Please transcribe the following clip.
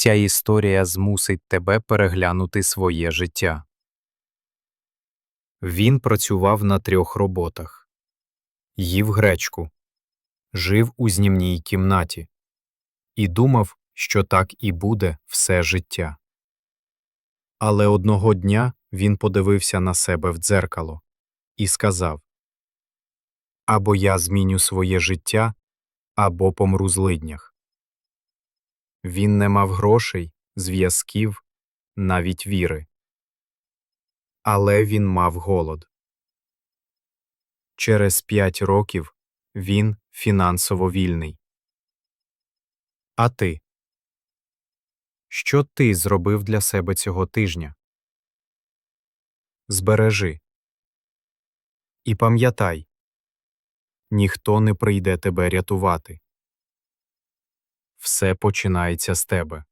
Ця історія змусить тебе переглянути своє життя. Він працював на трьох роботах їв гречку, жив у знімній кімнаті і думав, що так і буде все життя. Але одного дня він подивився на себе в дзеркало і сказав Або я зміню своє життя, або помру з лиднях. Він не мав грошей, зв'язків, навіть віри. Але він мав голод. Через п'ять років він фінансово вільний. А ти? Що ти зробив для себе цього тижня? Збережи. І пам'ятай, ніхто не прийде тебе рятувати. Все починається з тебе.